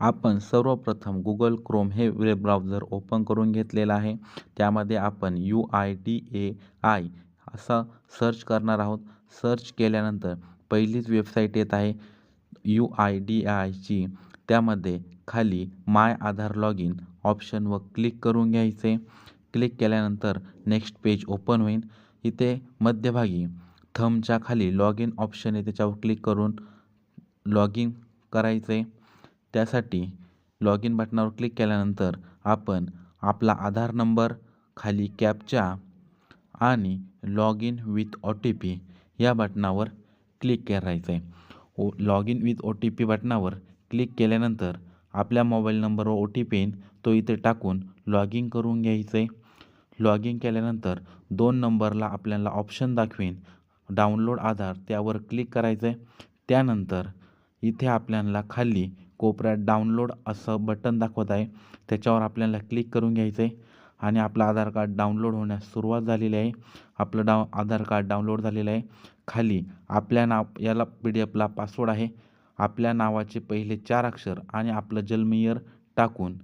आपण सर्वप्रथम Google Chrome हे वेब ब्राउझर ओपन करून घेतलेलं आहे. त्यामध्ये आपण U I D A I असं सर्च करणार आहोत. सर्च केल्यानंतर पहिलीच वेबसाईट येत आहे यू आय डी आयची त्यामध्ये खाली माय आधार लॉग इन ऑप्शनवर क्लिक करून घ्यायचे. क्लिक केल्यानंतर नेक्स्ट पेज ओपन होईल. इथे मध्यभागी थमच्या खाली लॉग इन ऑप्शन आहे त्याच्यावर क्लिक करून लॉग इन करायचे. आहे त्यासाठी लॉग इन बटनावर क्लिक केल्यानंतर आपण आपला आधार नंबर खाली कॅपच्या आणि log in with O T P या बटनावर क्लिक करायचं आहे O log in with O T P बटनावर क्लिक केल्यानंतर आपल्या मोबाईल नंबरवर ओ टी पी येईन तो इथे टाकून लॉग इन करून घ्यायचं आहे लॉग इन केल्यानंतर दोन नंबरला आपल्याला ऑप्शन दाखवेन. डाउनलोड आधार त्यावर क्लिक करायचं आहे त्यानंतर इथे आपल्याला खाली कोपऱ्यात डाउनलोड असं बटन दाखवत आहे. त्याच्यावर आपल्याला क्लिक करून घ्यायचं आहे आणि आपलं आधार कार्ड डाउनलोड होण्यास सुरुवात झालेली आहे. आपलं डाव आधार कार्ड डाउनलोड झालेलं आहे. खाली आपल्या नाव याला पी डी एफला पासवर्ड आहे. आपल्या नावाचे पहिले चार अक्षर आणि आपलं जन्म इयर टाकून